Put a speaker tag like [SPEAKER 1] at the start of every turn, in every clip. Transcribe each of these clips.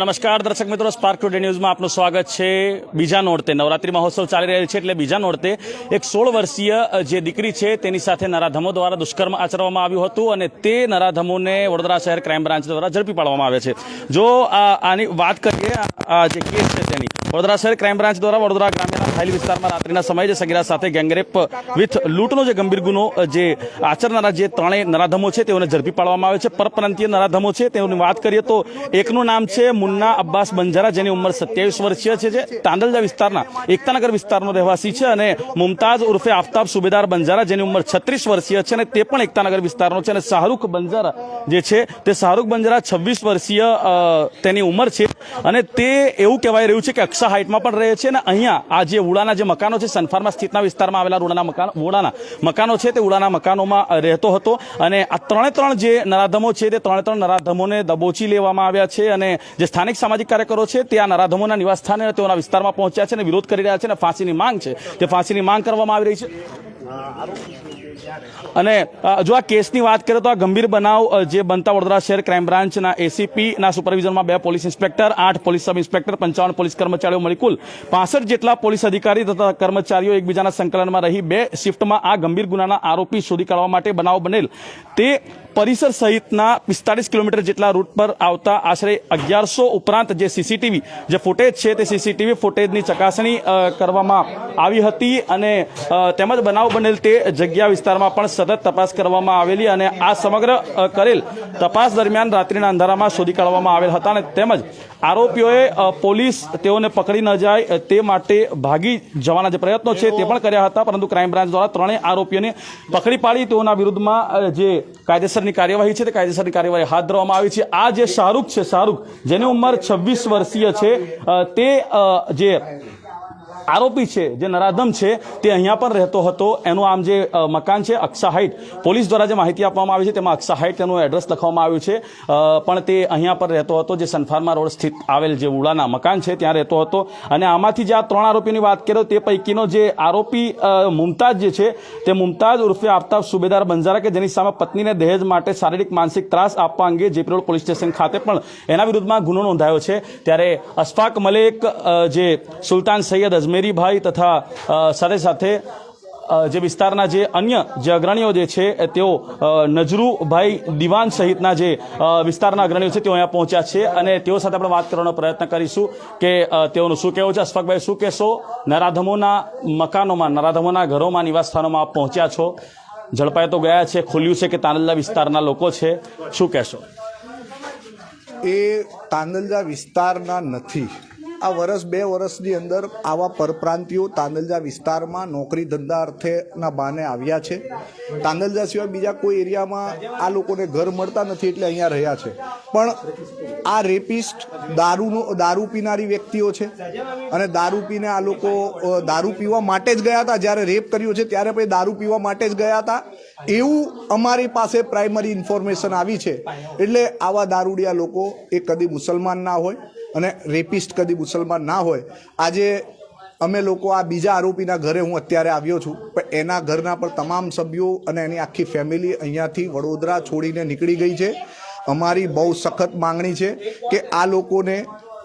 [SPEAKER 1] નમસ્કાર, દર્શક મિત્રો. સ્પાર્ક ટુડે ન્યૂઝમાં આપનું સ્વાગત છે. બીજા નોરતે નવરાત્રી મહોત્સવ ચાલી રહ્યો છે એટલે બીજા નોરતે એક સોળ વર્ષીય જે દીકરી છે, તેની સાથે નરાધમો દ્વારા દુષ્કર્મ આચરવામાં આવ્યું હતું અને તે નરાધમોને વડોદરા શહેર ક્રાઇમ બ્રાન્ચ દ્વારા ઝડપી પાડવામાં આવે છે. જો આની વાત કરીએ જે કેસ છે તેની વડોદરા શહેર ક્રાઇમ બ્રાન્ચ દ્વારા વડોદરા ગ્રામ્યના ફાઇલ વિસ્તારમાં રાત્રિના સમયે જે સગીરા સાથે ગેંગરેપ વિથ લૂંટનો જે ગંભીર ગુનો જે આચરનારા જે ત્રણેય નરાધમો છે તેઓને ઝડપી પાડવામાં આવે છે. પરપ્રાંતીય નરાધમો છે, તેઓની વાત કરીએ તો એકનું નામ છે મુન્ના અબ્બાસ બંજારા, જેની ઉંમર સત્યાવીસ વર્ષીય છે, જે તાંડલજા વિસ્તારના, એકતાનગર વિસ્તારનો રહેવાસી છે અને મુમતાઝ ઉર્ફે આફતાબ સુબેદાર બંજારા, જેની ઉંમર છત્રીસ વર્ષીય છે અને તે પણ એકતાનગર વિસ્તારનો છે અને શાહરૂખ બંજારા જે છે, તે શાહરૂખ બંજારા છવ્વીસ વર્ષીય તેની ઉંમર છે અને તે એવું કહેવાય રહ્યું છે કે અક્ષા હાઇટમાં પણ રહે છે અને અહીંયા આ જે ઉડાના જે મકાનો છે, સનફાર્મા સ્થિતના વિસ્તારમાં આવેલા ઉડાના મકાન ઉડાના મકાનો છે તે ઉડાના મકાનોમાં રહેતો હતો અને આ ત્રણે ત્રણ જે નરાધમો છે તે ત્રણે ત્રણ નરાધમોને દબોચી લેવામાં આવ્યા છે અને જે સ્થાનિક સામાજિક કાર્યકરો છે તે આ નરાધમોના નિવાસ સ્થાને તેઓના વિસ્તારમાં પહોંચ્યા છે અને વિરોધ કરી રહ્યા છે અને ફાંસીની માંગ છે. તે ફાંસીની માંગ કરવામાં આવી રહી છે અને જો આ કેસની વાત કરીએ તો આ ગંભીર બનાવ જે બનતા વડોદરા શહેર ક્રાઇમ બ્રાન્ચના એસીપીના સુપરવિઝનમાં બે પોલીસ ઇન્સ્પેક્ટર, આઠ પોલીસ સબ ઇન્સ્પેક્ટર, પંચાવન પોલીસ કર્મચારીઓ મળી કુલ પાસઠ જેટલા પોલીસ અધિકારી તથા કર્મચારીઓ એકબીજાના સંકલનમાં રહી બે શિફ્ટમાં આ ગંભીર ગુનાના આરોપી શોધી કાઢવા માટે બનાવ બનેલ. તે પરિસર સહિતના પિસ્તાળીસ કિલોમીટર જેટલા રૂટ પર આવતા આશરે અગિયારસો ઉપરાંત જે સીસીટીવી જે ફૂટેજ છે તે સીસીટીવી ફૂટેજની ચકાસણી કરવામાં આવી હતી અને તેમજ બનાવ બનેલ તે જગ્યા વિસ્તારમાં પણ સતત તપાસ કરવામાં આવેલી અને આ સમગ્ર કરેલ તપાસ દરમિયાન રાત્રિના અંધારામાં શોધી કાઢવામાં આવેલ હતા અને તેમજ આરોપીઓએ પોલીસ તેઓને પકડી ન જાય તે માટે ભાગી જવાના જે પ્રયત્નો છે તે પણ કર્યા હતા. પરંતુ ક્રાઇમ બ્રાન્ચ દ્વારા ત્રણેય આરોપીઓને પકડી પાડી તેઓના વિરુદ્ધમાં જે કાયદેસરની કાર્યવાહી છે તે કાયદેસરની કાર્યવાહી હાથ ધરવામાં આવી છે. આ જે શાહરૂખ છે, શાહરૂખ, જેની ઉંમર છવ્વીસ વર્ષીય છે તે જે આરોપી છે, જે નરાધમ છે, તે અહીંયા પણ રહેતો હતો. એનું આમ જે મકાન છે અક્ષા હાઇટ. પોલીસ દ્વારા જે માહિતી આપવામાં આવી છે, તેમાં અક્ષા હાઇટ તેનું એડ્રેસ લખવામાં આવ્યું છે. પણ તે અહીંયા પર રહેતો હતો, જે સનફાર્મા રોડ સ્થિત આવેલ જે ઉડાના મકાન છે, ત્યાં રહેતો હતો. અને આમાંથી જે આ ત્રણ આરોપીની વાત કર્યો, તે પૈકીનો જે આરોપી મુમતાજ જે છે, તે મુમતાજ ઉર્ફે આફતાબ સુબેદાર બંજારા કે જેની સામે પત્નીને દહેજ માટે શારીરિક માનસિક ત્રાસ આપવા અંગે જેપી રોડ પોલીસ સ્ટેશન ખાતે પણ એના વિરુદ્ધમાં ગુનો નોંધાયો છે. ત્યારે અશફાક મલેક જે સુલતાન સૈયદ અજમેરીભાઈ તથા સાથે સાથે જે વિસ્તારના જે અન્ય જે અગ્રણીઓ જે છે તેઓ નજરુભાઈ દિવાન સહિતના જે વિસ્તારના અગ્રણીઓ છે, તેઓ અહીંયા પહોંચ્યા છે અને તેઓ સાથે આપણે વાત કરવાનો પ્રયત્ન કરીશું કે તેઓનું શું કહેવું છે? અશફાકભાઈ, શું કહેશો? નરાધમોના મકાનોમાં, નરાધમોના ઘરોમાં, નિવાસસ્થાનોમાં પહોંચ્યા છો? ઝડપાઈ તો ગયા છે, ખુલ્યું છે કે તાનલ્લા વિસ્તારના લોકો છે? શું કહેશો?
[SPEAKER 2] એ તાંદલજા વિસ્તારના નથી. આ વર્ષ બે વર્ષની અંદર આવા પરપ્રાંતિયો તાંદલજા વિસ્તારમાં નોકરી ધંધા અર્થેના બાને આવ્યા છે. તાંદલજા સિવાય બીજા કોઈ એરિયામાં આ લોકોને ઘર મળતા નથી એટલે અહીંયા રહ્યા છે. પણ આ રેપિસ્ટ દારૂનો, દારૂ પીનારી વ્યક્તિઓ છે અને દારૂ પીને આ લોકો દારૂ પીવા માટે જ ગયા હતા. જ્યારે રેપ કર્યો છે ત્યારે પછી દારૂ પીવા માટે જ ગયા હતા. એવું અમારી પાસે પ્રાઇમરી ઇન્ફોર્મેશન આવી છે. એટલે આવા દારૂડિયા લોકો એ કદી મુસલમાન ના હોય અને રેપિસ્ટ કદી મુસલમાન ના હોય. આજે અમે લોકો આ બીજા આરોપીના ઘરે હું અત્યારે આવ્યો છું. પણ એના ઘરના પર તમામ સભ્યો અને એની આખી ફેમિલી અહીંયાથી વડોદરા છોડીને નીકળી ગઈ છે. અમારી બહુ સખત માંગણી છે કે આ લોકોને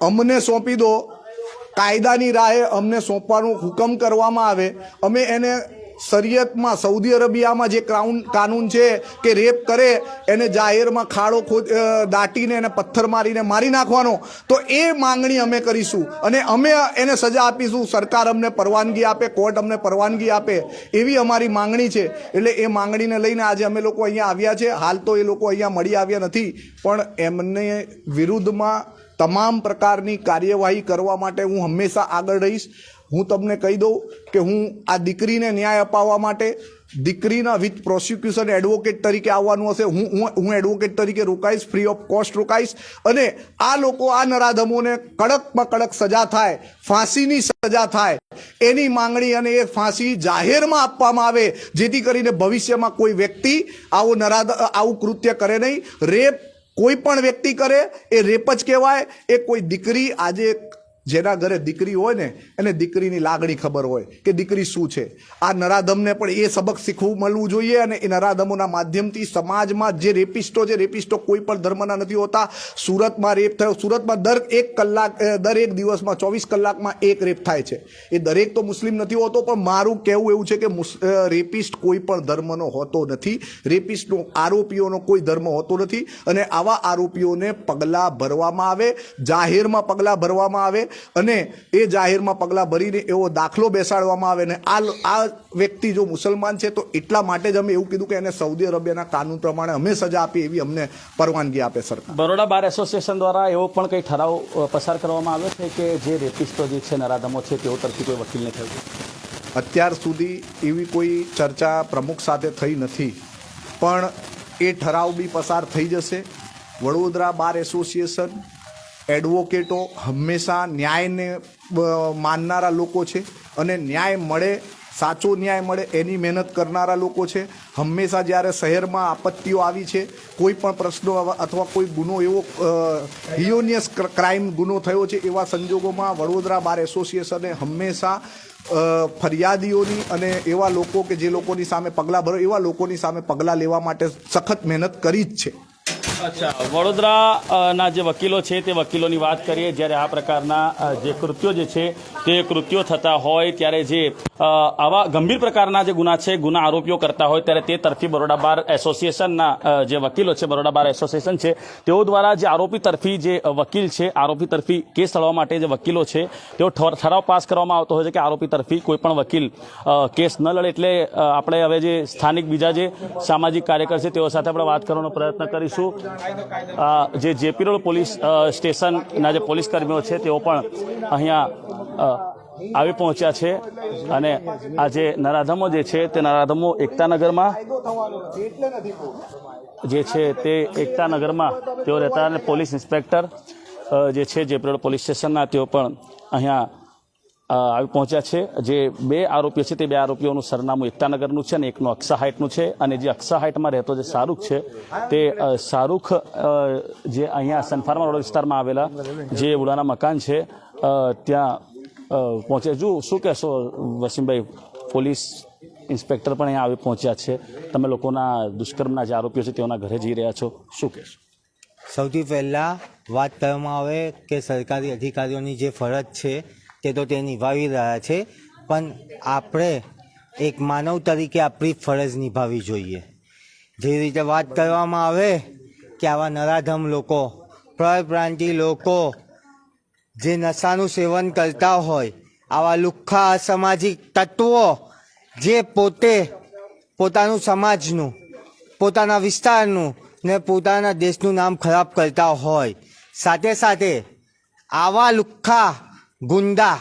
[SPEAKER 2] અમને સોંપી દો. કાયદાની રાહે અમને સોંપવાનો હુકમ કરવામાં આવે. અમે એને શરિયતમાં સૌદી અરેબિયામાં જે ક્રાઉન કાનૂન છે કે રેપ કરે, એને જાહેરમાં ખાડો ખોદ દાટીને એને પથ્થર મારીને મારી નાખવાનો, તો એ માંગણી અમે કરીશું. અને અમે એને સજા આપીશું. સરકાર અમને પરવાનગી આપે, કોર્ટ અમને પરવાનગી આપે, એવી અમારી માંગણી છે. એટલે એ માંગણીને લઈને આજે અમે લોકો અહીંયા આવ્યા છે. હાલ તો એ લોકો અહીંયા મળી આવ્યા નથી. પણ એમને વિરુદ્ધમાં તમામ પ્રકારની કાર્યવાહી કરવા માટે હું હંમેશા આગળ રહીશ. હું તમને કહી દઉં કે હું આ દીકરીને ન્યાય અપાવવા માટે દીકરીના વિથ પ્રોસિક્યુશન એડવોકેટ તરીકે આવવાનું હશે. હું હું હું એડવોકેટ તરીકે રોકાઈશ ફ્રી ઓફ કોસ્ટ રોકાઈશ અને આ લોકો આ નરાધમોને કડકમાં કડક સજા થાય, ફાંસીની સજા થાય. એની માંગણી અને એ ફાંસી જાહેરમાં આપવામાં આવે, જેથી કરીને ભવિષ્યમાં કોઈ વ્યક્તિ આવો નરાધ આવું કૃત્ય કરે નહીં. રેપ કોઈ પણ વ્યક્તિ કરે, એ રેપ જ કહેવાય. એ કોઈ દીકરી આજે જેના ઘરે દીકરી હોય ને, એને દીકરીની લાગણી ખબર હોય કે દીકરી શું છે. આ નરાધમને પણ એ સબક શીખવું મળવું જોઈએ અને એ નરાધમોના માધ્યમથી સમાજમાં જે રેપિસ્ટો છે, રેપિસ્ટો કોઈ પણ ધર્મના નથી હોતા, સુરતમાં રેપ થયો, સુરતમાં દર એક કલાક દર એક દિવસમાં ચોવીસ કલાકમાં એક રેપ થાય છે. એ દરેક તો મુસ્લિમ નથી હોતો, પણ મારું કહેવું એવું છે કે રેપિસ્ટ કોઈ પણ ધર્મનો હોતો નથી. રેપિસ્ટનો આરોપીઓનો કોઈ ધર્મ હોતો નથી અને આવા આરોપીઓને પગલાં ભરવામાં આવે, જાહેરમાં પગલાં ભરવામાં આવે અને એ જાહેરમાં પગલાં ભરીને એવો દાખલો બેસાડવામાં આવે ને આ આ વ્યક્તિ જો મુસલમાન છે તો એટલા માટે જ અમે એવું કીધું કે એને સાઉદી અરેબિયાના કાનૂન પ્રમાણે અમે સજા આપી એવી અમને પરવાનગી આપે સરકાર.
[SPEAKER 1] બરોડા બાર એસોસિએશન દ્વારા એવો પણ કંઈ ઠરાવ પસાર કરવામાં આવ્યો છે કે જે રેપિસ્ટો જે છે નરાધમો છે તેઓ તરફથી કોઈ વકીલને થયું
[SPEAKER 2] અત્યાર સુધી એવી કોઈ ચર્ચા પ્રમુખ સાથે થઈ નથી. પણ એ ઠરાવ બી પસાર થઈ જશે. વડોદરા બાર એસોસિએશન એડવોકેટો હંમેશા ન્યાયને માનનારા લોકો છે અને ન્યાય મળે, સાચો ન્યાય મળે એની મહેનત કરનારા લોકો છે. હંમેશા જ્યારે શહેરમાં આપત્તિઓ આવી છે, કોઈ પણ પ્રશ્નો અથવા કોઈ ગુનો એવો હિયોનિયસ ક્રાઇમ ગુનો થયો છે એવા સંજોગોમાં વડોદરા બાર એસોસિએશને હંમેશા ફરિયાદીઓની અને એવા લોકો કે જે લોકોની સામે પગલાં ભરો, એવા લોકોની સામે પગલાં લેવા માટે સખત મહેનત કરી જ છે.
[SPEAKER 1] અચ્છા, વડોદરાના જે વકીલો છે તે વકીલોની વાત કરીએ. જ્યારે આ પ્રકારના જે કૃત્યો જે છે તે કૃત્યો થતા હોય, ત્યારે જે આવા ગંભીર પ્રકારના જે ગુના છે, ગુના આરોપીઓ કરતા હોય, ત્યારે તે તરફી બરોડા બાર એસોસિએશનના જે વકીલો છે, બરોડા બાર એસોસિએશન છે, તેઓ દ્વારા જે આરોપી તરફી જે વકીલ છે, આરોપી તરફી કેસ લડવા માટે જે વકીલો છે, તેઓ ઠર- ઠરાવ પાસ કરવામાં આવતો હોય છે કે આરોપી તરફી કોઈ પણ વકીલ કેસ ન લડે એટલે આપણે હવે જે સ્થાનિક બીજા જે સામાજિક કાર્યકર છે તેઓ સાથે આપણે વાત કરવાનો પ્રયત્ન કરીશું. જે જેપી રોડ પોલીસ સ્ટેશનના જે પોલીસ કર્મીઓ છે, તેઓ પણ અહીંયા આવી પહોંચ્યા છે. અને આ જે નરાધમો જે છે, તે નરાધમો એકતાનગરમાં જે છે, તે એકતાનગરમાં તેઓ રહેતા અને પોલીસ ઇન્સ્પેક્ટર જે છે જેપી રોડ પોલીસ સ્ટેશનના, તેઓ પણ અહીંયા આવી પહોંચ્યા છે. જે બે આરોપીઓ છે તે બે આરોપીઓનું સરનામું એકતાનગરનું છે અને એકનું અક્ષા હાઇટનું છે. અને જે અક્ષા હાઇટમાં રહેતો જે શાહરૂખ છે, તે શાહરૂખ જે અહીંયા સનફાર્મા રોડ વિસ્તારમાં આવેલા જે ઉડાના મકાન છે ત્યાં પહોંચે જો, શું કહેશો વસીમભાઈ? પોલીસ ઇન્સ્પેક્ટર પણ અહીંયા આવી પહોંચ્યા છે. તમે લોકોના દુષ્કર્મના જે આરોપીઓ છે તેઓના ઘરે જઈ રહ્યા છો. શું કહેશો?
[SPEAKER 3] સૌથી પહેલાં વાત કરવામાં આવે કે સરકારી અધિકારીઓની જે ફરજ છે તે તો તે નિભાવી રહ્યા છે, પણ આપણે એક માનવ તરીકે આપણી ફરજ નિભાવવી જોઈએ. જે રીતે વાત કરવામાં આવે કે આવા નરાધમ લોકો પરપ્રાંતિ લોકો, જે નશાનું સેવન કરતા હોય, આવા લુખ્ખા અસામાજિક તત્વો જે પોતે પોતાનું સમાજનું, પોતાના વિસ્તારનું ને પોતાના દેશનું નામ ખરાબ કરતા હોય, સાથે સાથે આવા લુખ્ખા ગુંડા,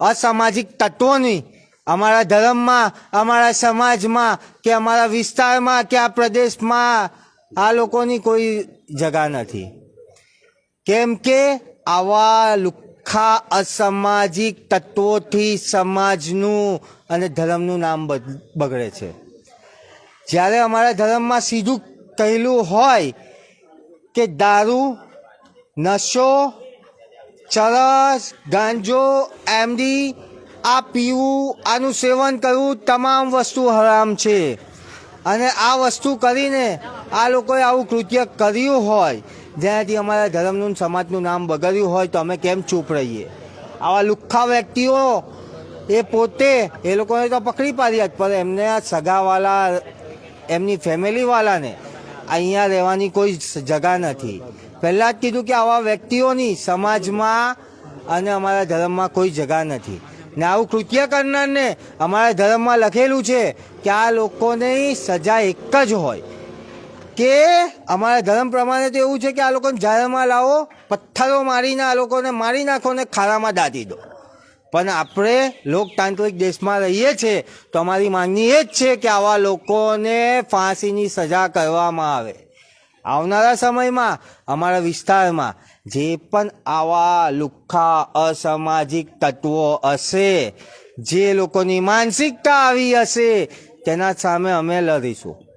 [SPEAKER 3] અસામાજિક તત્વોની અમારા ધર્મમાં, અમારા સમાજમાં કે અમારા વિસ્તારમાં કે આ પ્રદેશમાં આ લોકોની કોઈ જગા નથી. કેમ કે આવા લુખ્ખા અસામાજિક તત્વોથી સમાજનું અને ધર્મનું નામ બગડે છે. જ્યારે અમારા ધર્મમાં સીધું કહેલું હોય કે દારૂ, નશો ચરસ, ગાંજો, એમડી, આ પીવું, આનું સેવન કરવું તમામ વસ્તુ હરામ છે. અને આ વસ્તુ કરીને આ લોકોએ આવું કૃત્ય કર્યું હોય, જેનાથી અમારા ધર્મનું સમાજનું નામ બગડ્યું હોય, તો અમે કેમ ચૂપ રહીએ? આવા લુખ્ખા વ્યક્તિઓ, એ પોતે, એ લોકોને તો પકડી પાડ્યા જ, પણ એમને આ સગાવાલા, એમની ફેમિલીવાળાને અહીંયા રહેવાની કોઈ જગા નથી. પહેલાં જ કીધું કે આવા વ્યક્તિઓની સમાજમાં અને અમારા ધર્મમાં કોઈ જગા નથી. ને આવું કૃત્ય કરનારને અમારા ધર્મમાં લખેલું છે કે આ લોકોની સજા એક જ હોય. કે અમારા ધર્મ પ્રમાણે તો એવું છે કે આ લોકોને જાહેરમાં લાવો, પથ્થરો મારીને આ લોકોને મારી નાખો ને ખાડામાં દાટી દો. પણ આપણે લોકતાંત્રિક દેશમાં રહીએ છીએ તો અમારી માંગણી એ જ છે કે આવા લોકોને ફાંસીની સજા કરવામાં આવે. આવનારા સમયમાં, અમારા વિસ્તારમાં જે પણ આવા લુખ્ખા અસામાજિક તત્વો હશે, જે લોકોની માનસિકતા આવી હશે, તેના સામે અમે લડીશું.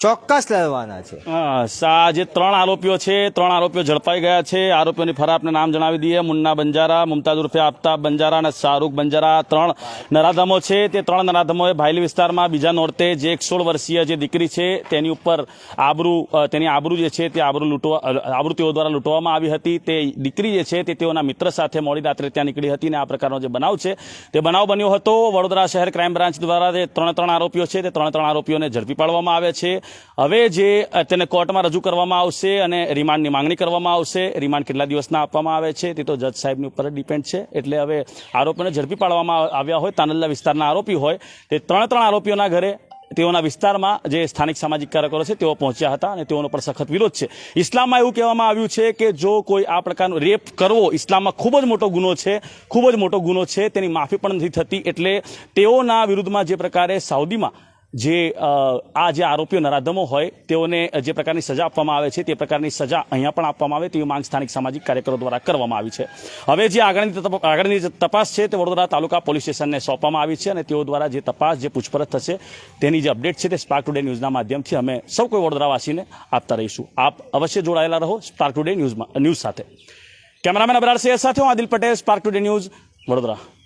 [SPEAKER 3] ચોક્કસ લડવાના છે.
[SPEAKER 1] હા, જે ત્રણ આરોપીઓ છે ત્રણ આરોપીઓ ઝડપાઈ ગયા છે. આરોપીઓની ફરા આપને નામ જણાવી દઈએ. મુન્ના બંજારા મુમતાઝ ઉર્ફે આફતાબ બંજારા અને શાહરૂખ બંજારા. ત્રણ નરાધમો છે. તે ત્રણ નરાધમોએ ભાયલી વિસ્તારમાં બીજા નોરતે જે એક સોળ વર્ષીય જે દીકરી છે તેની ઉપર આબરૂ તેની આબરૂ જે છે તે આબરૂ લૂંટવા આબરૂ તેઓ દ્વારા લૂંટવામાં આવી હતી. તે દીકરી જે છે તે તેઓના મિત્ર સાથે મોડી રાત્રે ત્યાં નીકળી હતી અને આ પ્રકારનો જે બનાવ છે તે બનાવ બન્યો હતો. વડોદરા શહેર ક્રાઇમ બ્રાન્ચ દ્વારા જે ત્રણ ત્રણ આરોપીઓ છે. તે ત્રણ ત્રણ આરોપીઓને ઝડપી પાડવામાં આવ્યા છે. હવે જે તેને કોર્ટમાં રજૂ કરવામાં આવશે અને રિમાન્ડની માંગણી કરવામાં આવશે, રિમાન્ડ કેટલા દિવસના આપવામાં આવે છે, તે તો જજ સાહેબની ઉપર ડિપેન્ડ છે. એટલે હવે આરોપીને ઝડપી પાડવામાં આવ્યા હોય, તાનલ્લા વિસ્તારના આરોપી હોય, તે ત્રણ ત્રણ આરોપીઓના ઘરે, તેઓના વિસ્તારમાં જે સ્થાનિક સામાજિક કાર્યકરો છે, તેઓ પહોંચ્યા હતા અને તેઓનો પણ સખત વિરોધ છે. ઇસ્લામમાં એવું કહેવામાં આવ્યું છે કે જો કોઈ આ પ્રકારનો રેપ કરવો, ઇસ્લામમાં ખૂબ જ મોટો ગુનો છે, ખૂબ જ મોટો ગુનો છે, તેની માફી પણ નથી થતી, એટલે તેઓના વિરુદ્ધમાં જે પ્રકારે સાઉદીમાં જે આ જે આરોપીઓ નરાધમો હોય, તેઓને જે પ્રકારની સજા આપવામાં આવે છે, તે પ્રકારની સજા અહીંયા પણ આપવામાં આવે, તેવી માંગ સ્થાનિક સામાજિક કાર્યકરો દ્વારા કરવામાં આવી છે. હવે જે આગળની આગળની તપાસ છે, તે વડોદરા તાલુકા પોલીસ સ્ટેશનને સોંપવામાં આવી છે અને તેઓ દ્વારા જે તપાસ, જે પૂછપરછ થશે, તેની જે અપડેટ છે તે સ્પાર્ક ટુડે ન્યૂઝના માધ્યમથી અમે સૌ કોઈ વડોદરાવાસીને આપતા રહીશું. આપ અવશ્ય જોડાયેલા રહો સ્પાર્ક ટુડે ન્યૂઝમાં, ન્યૂઝ સાથે. કેમેરામેન અબરાર સૈયદ સાથે હું Adil Patel spark today news, Vadodara.